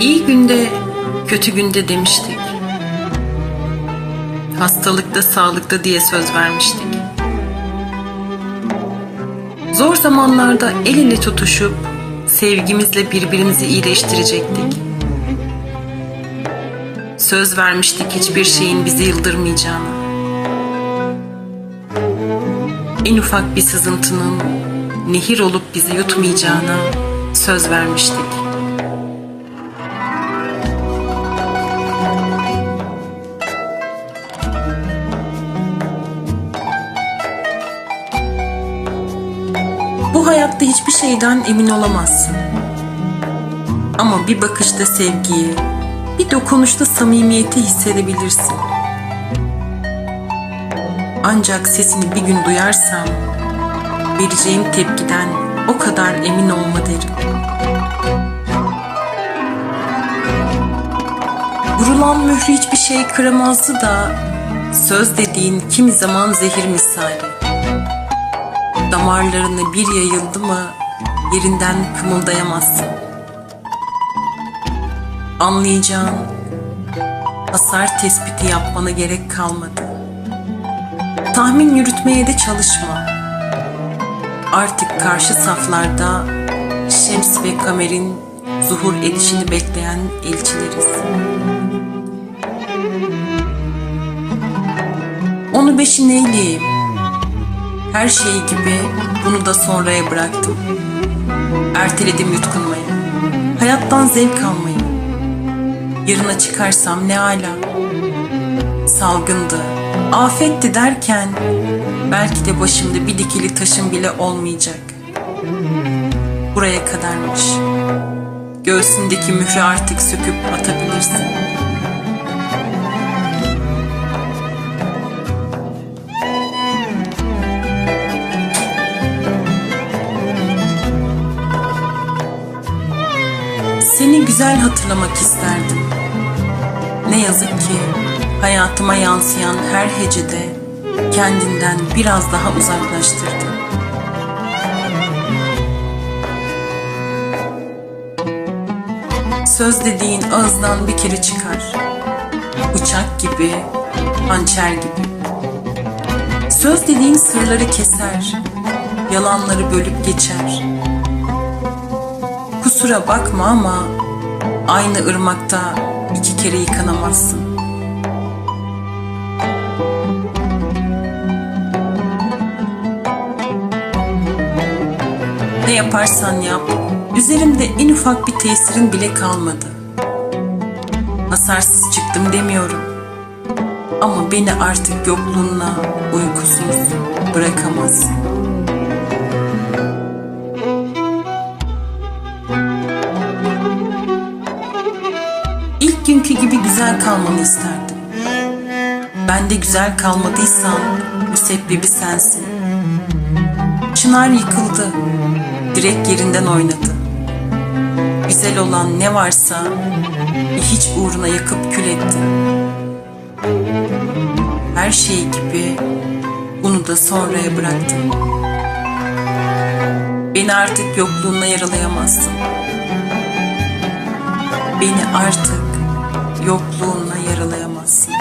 İyi günde, kötü günde demiştik. Hastalıkta, sağlıkta diye söz vermiştik. Zor zamanlarda el ele tutuşup sevgimizle birbirimizi iyileştirecektik. Söz vermiştik hiçbir şeyin bizi yıldırmayacağını. En ufak bir sızıntının nehir olup bizi yutmayacağına söz vermiştik. Bu hayatta hiçbir şeyden emin olamazsın. Ama bir bakışta sevgiyi, bir dokunuşta samimiyeti hissedebilirsin. Ancak sesini bir gün duyarsam, vereceğim tepkiden o kadar emin olma derim. Vurulan mührü hiçbir şey kıramazdı da, söz dediğin kimi zaman zehir misali damarlarına bir yayıldı mı yerinden kımıldayamazsın. Anlayacağın hasar tespiti yapmana gerek kalmadı. Tahmin yürütmeye de çalışma. Artık karşı saflarda Şems ve Kamer'in zuhur edişini bekleyen elçileriz. Onu beşin eyleyeyim. Her şey gibi bunu da sonraya bıraktım. Erteledim yutkunmayı. Hayattan zevk almayı. Yarına çıkarsam ne ala. Salgındı, afetti derken belki de başımda bir dikili taşım bile olmayacak. Buraya kadarmış. Göğsündeki mührü artık söküp atabilirsin. Güzel hatırlamak isterdim. Ne yazık ki hayatıma yansıyan her hecede kendinden biraz daha uzaklaştırdı. Söz dediğin ağızdan bir kere çıkar. Bıçak gibi, hançer gibi. Söz dediğin sırları keser, yalanları bölüp geçer. Kusura bakma ama aynı ırmakta iki kere yıkanamazsın. Ne yaparsan yap, üzerimde en ufak bir tesirin bile kalmadı. Hasarsız çıktım demiyorum. Ama beni artık yokluğunla uykusuz bırakamazsın. İlk günkü gibi güzel kalmanı isterdim. Ben de güzel kalmadıysan müsebbibi sensin. Çınar yıkıldı, direk yerinden oynadı. Güzel olan ne varsa hiç uğruna yakıp kül etti. Her şey gibi bunu da sonraya bıraktım. Beni artık yokluğunla yaralayamazsın. Beni artık yokluğunla yaralayamazsın.